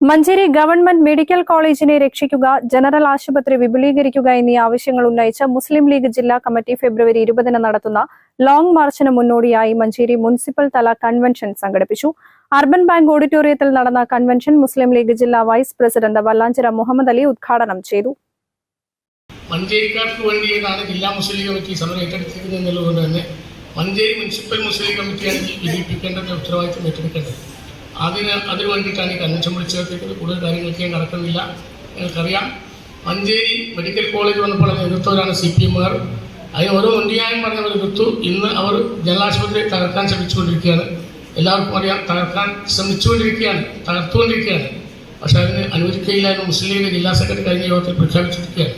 Manjeri government medical കോളേജിനെ രക്ഷിക്കുക general ആശുപത്രി വിപുലീകരിക്കുക എന്നീ ആവശ്യങ്ങൾ ഉന്നയിച്ച് മുസ്ലിം ലീഗ് ജില്ലാ കമ്മിറ്റി ഫെബ്രുവരി ഇരുപതിന് നടത്തുന്ന ലോങ് മാർച്ചിന് മുന്നോടിയായി മഞ്ചേരി മുനിസിപ്പൽ തല കൺവെൻഷൻ സംഘടിപ്പിച്ചു. അർബൻ ബാങ്ക് ഓഡിറ്റോറിയത്തിൽ നടന്ന കൺവെൻഷൻ മുസ്ലിം ലീഗ് ജില്ലാ വൈസ് പ്രസിഡന്റ് വല്ലാഞ്ചിറ മുഹമ്മദ് അലി ഉദ്ഘാടനം ചെയ്തു. മഞ്ചേരിക്കാർക്ക് വേണ്ടിയാണ് ജില്ലാ മുസ്ലിം കമ്മിറ്റി സമരം ഏറ്റെടുത്തിരിക്കുന്നത് എന്നുള്ളതുകൊണ്ട് തന്നെ മഞ്ചേരി മുനിസിപ്പൽ മുസ്ലിം കമ്മിറ്റിയാണ് ഈ വിജയിപ്പിക്കേണ്ടത് ഉത്തരവാദിത്വം ഏറ്റെടുക്കേണ്ടത്. അതിന് അതിന് വേണ്ടിയിട്ടാണ് ഈ കൺവെൻഷൻ വിളിച്ചു ചേർത്തിരിക്കുന്നത് കൂടുതൽ കാര്യങ്ങളൊക്കെ ഞാൻ നടക്കുന്നില്ല. നിങ്ങൾക്കറിയാം. മഞ്ചേരി മെഡിക്കൽ കോളേജ് വന്നപ്പോൾ എതിർത്തവരാണ് സി പി എമ്മുകാർ അതിന് ഓരോ മുണ്ടിയായും പറഞ്ഞവർ എതിർത്തു. ഇന്ന് അവർ ജനലാശുപത്രി തകർക്കാൻ ശ്രമിച്ചുകൊണ്ടിരിക്കുകയാണ്. എല്ലാവർക്കും അറിയാം തകർക്കാൻ ശ്രമിച്ചുകൊണ്ടിരിക്കുകയാണ് തകർത്തുകൊണ്ടിരിക്കുകയാണ്. പക്ഷേ അതിന് അനുവദിക്കുകയില്ല എന്ന് മുസ്ലിം ലീഗ് ജില്ലാ സെക്രട്ടറി കഴിഞ്ഞ യോഗത്തിൽ പ്രഖ്യാപിച്ചിരിക്കുകയാണ്.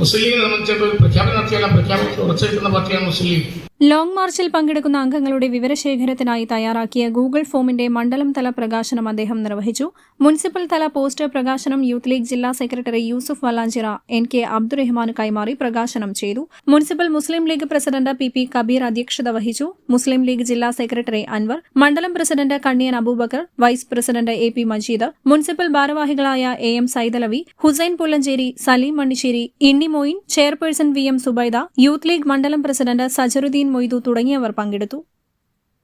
മുസ്ലിം ലീഗിനെ സംബന്ധിച്ചിടത്തോളം പ്രഖ്യാപനം നടത്തിയാൽ പ്രഖ്യാപനം ഉറച്ചിരിക്കുന്ന പാർട്ടിയാണ് മുസ്ലിം ലീഗ്. ലോങ് മാർച്ചിൽ പങ്കെടുക്കുന്ന അംഗങ്ങളുടെ വിവരശേഖരത്തിനായി തയ്യാറാക്കിയ ഗൂഗിൾ ഫോമിന്റെ മണ്ഡലം തല പ്രകാശനം അദ്ദേഹം നിർവഹിച്ചു. മുനിസിപ്പൽ തല പോസ്റ്റർ പ്രകാശനം യൂത്ത് ലീഗ് ജില്ലാ secretary Yusuf Vallanchira N K Abdurahman കൈമാറി പ്രകാശനം ചെയ്തു. Municipal Muslim League president P P Kabeer അധ്യക്ഷത വഹിച്ചു. മുസ്ലിം ലീഗ് ജില്ലാ സെക്രട്ടറി അൻവർ മണ്ഡലം president Kanniyan Abubakar vice president A P Majeed municipal ഭാരവാഹികളായ A M Saithalavi Hussain Pullanchery Saleem Mannissery Inni Moin chairperson V M Subaida youth League മണ്ഡലം president സജറുദ്ദീൻ Moidu തുടങ്ങിയവർ പങ്കെടുത്തു.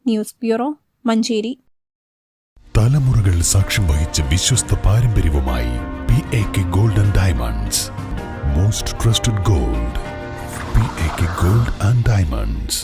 News bureau Manjeri. തലമുറകൾ സാക്ഷ്യം വഹിച്ച വിശ്വസ്ത പാരമ്പര്യവുമായി P A K golden diamonds most trusted gold P A K gold and diamonds